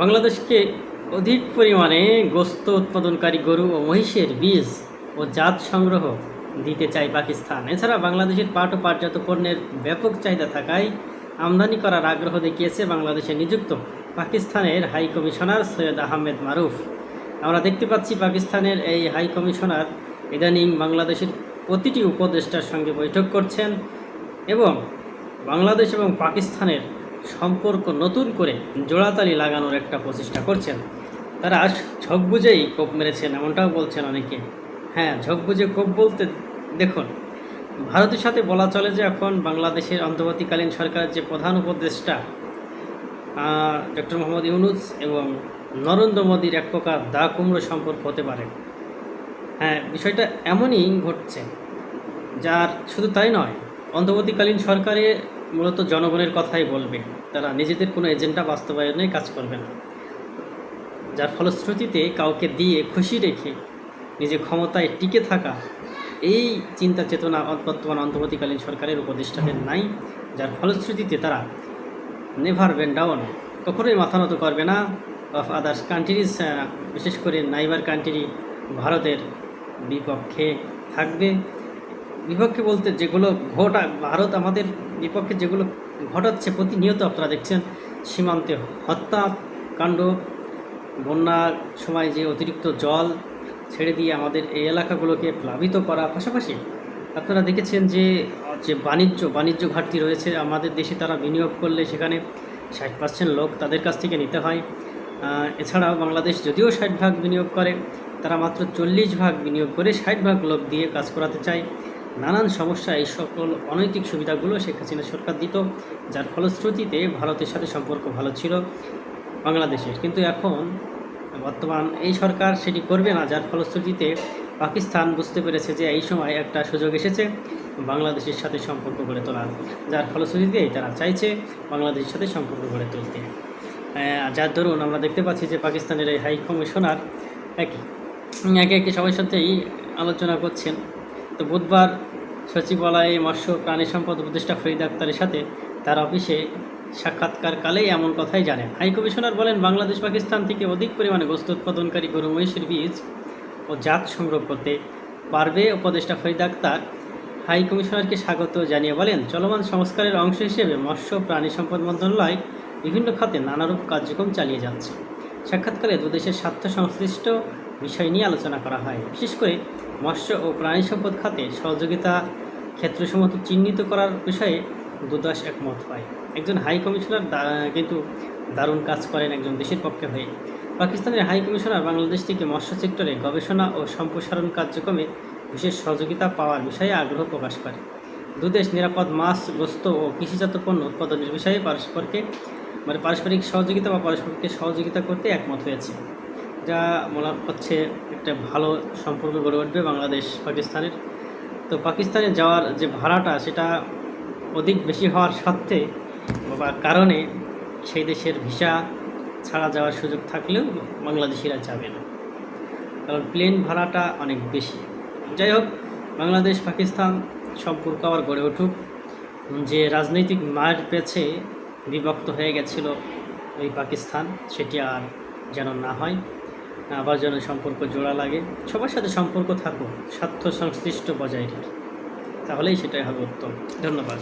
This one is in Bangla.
বাংলাদেশকে অধিক পরিমাণে গোস্ত উৎপাদনকারী গরু ও মহিষের বীজ ও জাত সংগ্রহ দিতে চায় পাকিস্তান। এছাড়া বাংলাদেশের পাট ও পাটজাত পণ্যের ব্যাপক চাহিদা থাকায় আমদানি করার আগ্রহ দেখিয়েছে বাংলাদেশে নিযুক্ত পাকিস্তানের হাই কমিশনার সৈয়দ আহমেদ মারুফ। আমরা দেখতে পাচ্ছি পাকিস্তানের এই হাই কমিশনার ইদানিং বাংলাদেশের প্রতিটি উপদেষ্টার সঙ্গে বৈঠক করছেন এবং বাংলাদেশ এবং পাকিস্তানের সম্পর্ক নতুন করে জোড়াতালি লাগানোর একটা প্রচেষ্টা করছেন। তারা ঝোঁক বুঝেই কোপ মেরেছেন, এমনটাও বলছেন অনেকে। হ্যাঁ ঝোঁক বুঝে কোপ বলতে, দেখুন, ভারতের সাথে বলা চলে যে এখন বাংলাদেশের অন্তর্বর্তীকালীন সরকারের যে প্রধান উপদেষ্টা ডক্টর মোহাম্মদ ইউনুস এবং নরেন্দ্র মোদীর এক প্রকার দা কুমড়ো সম্পর্ক হতে পারে। হ্যাঁ বিষয়টা এমনই ঘটছে, যার শুধু তাই নয়, অন্তর্বর্তীকালীন সরকারে মূলত জনগণের কথাই বলবে। তারা নিজেদের কোনো এজেন্ডা বাস্তবায়নে কাজ করবে না। যার ফলশ্রুতিতে কাউকে দিয়ে খুশি রেখে নিজে ক্ষমতায় টিকে থাকা, এই চিন্তা চেতনা বর্তমান অন্তর্বর্তীকালীন সরকারের উপদেষ্টাদের নাই। যার ফলশ্রুতিতে তারা নেভার বেন ডাউন, কখনোই মাথা নত করবে না। অফ আদার্স কান্ট্রিজ বিশেষ করে নাইবার কান্ট্রি ভারতের বিপক্ষে থাকবে। বিপক্ষে বলতে যেগুলো ঘটা, ভারত আমাদের বিপক্ষে যেগুলো ঘটাচ্ছে, প্রতিনিয়ত আপনারা দেখছেন সীমান্তে হত্যাকাণ্ড বন্যার সময় যে অতিরিক্ত জল ছেড়ে দিয়ে আমাদের এই এলাকাগুলোকে প্লাবিত করা। পাশাপাশি আপনারা দেখেছেন যে যে বাণিজ্য বাণিজ্য ঘাটতি রয়েছে। আমাদের দেশে তারা বিনিয়োগ করলে সেখানে ষাট পার্সেন্ট লোক তাদের কাছ থেকে নিতে হয়। এছাড়াও বাংলাদেশ যদিও ষাট ভাগ বিনিয়োগ করে, তারা মাত্র চল্লিশ ভাগ বিনিয়োগ করে ষাট ভাগ লোক দিয়ে কাজ করাতে চায়। নানান সমস্যা, এই সকল অনৈতিক সুবিধাগুলো শেখ হাসিনা সরকার দিত, যার ফলশ্রুতিতে ভারতের সাথে সম্পর্ক ভালো ছিল বাংলাদেশের। কিন্তু এখন বর্তমান এই সরকার সেটি করবে না, যার ফলশ্রুতিতে পাকিস্তান বুঝতে পেরেছে যে এই সময় একটা সুযোগ এসেছে, বাংলাদেশের সাথে সম্পর্ক গড়ে তোলার যার ফলশ্রুতিতে তারা চাইছে বাংলাদেশের সাথে সম্পর্ক গড়ে তুলতে। যার ধরুন, আমরা দেখতে পাচ্ছি যে পাকিস্তানের এই হাই কমিশনার একই একে একে সবার সাথেই আলোচনা করছেন। তো বুধবার সচিবালয়ে মৎস্য প্রাণী সম্পদ উপদেষ্টা ফরিদ আক্তারের সাথে তার অফিসে সাক্ষাৎকার কালেই এমন কথাই জানেন। হাই কমিশনার বলেন, বাংলাদেশ পাকিস্তান থেকে অধিক পরিমাণে গোস্ত উৎপাদনকারী গরু, মহিষের বীজ ও জাত সংগ্রহ করতে পারবে উপদেষ্টা ফরিদ আক্তার। হাই কমিশনারকে স্বাগত জানিয়ে বলেন, চলমান সংস্কারের অংশ হিসেবে মৎস্য প্রাণী সম্পদ মন্ত্রণালয় বিভিন্ন খাতে নানারূপ কার্যক্রম চালিয়ে যাচ্ছে। সাক্ষাৎকারে দুদেশের স্বার্থ সংশ্লিষ্ট বিষয় নিয়ে আলোচনা করা হয়। বিশেষ করে মৎস্য ও প্রাণী সম্পদ খাতে সহযোগিতা ক্ষেত্রসমূহ চিহ্নিত করার বিষয়ে দুদাস একমত হয়। একজন হাই কমিশনার কিন্তু দারুণ কাজ করেন একজন দেশের পক্ষে হয়ে। পাকিস্তানের হাই কমিশনার বাংলাদেশ থেকে মৎস্য সেক্টরে গবেষণা ও সম্প্রসারণ কার্যক্রমে বিশেষ সহযোগিতা পাওয়ার বিষয়ে আগ্রহ প্রকাশ করে। দুদেশ নিরাপদ মাছ গোস্ত ও কৃষিজাত পণ্য উৎপাদনের বিষয়ে পারস্পরকে মানে পারস্পরিক সহযোগিতা বা পারস্পরিককে সহযোগিতা করতে একমত হয়েছে। যা মনে হচ্ছে একটা ভালো সম্পর্ক গড়ে উঠবে বাংলাদেশ, পাকিস্তানের। তো পাকিস্তানে যাওয়ার যে ভাড়াটা, সেটা অধিক বেশি হওয়ার সত্ত্বে বা কারণে সেই দেশের ভিসা ছাড়া যাওয়ার সুযোগ থাকলেও বাংলাদেশিরা যাবে না। কারণ প্লেন ভাড়াটা অনেক বেশি। যাই হোক, বাংলাদেশ, পাকিস্তান সম্পর্ক আবার গড়ে উঠুক। যে রাজনৈতিক মার পেছে বিভক্ত হয়ে গেছিল ওই পাকিস্তান, সেটি আর যেন না হয়। আবার যেন সম্পর্ক জোড়া লাগে, সবার সাথে সম্পর্ক থাকুক, স্বার্থ সংশ্লিষ্ট বজায় রাখি। তাহলেই সেটাই হবে উত্তম। ধন্যবাদ।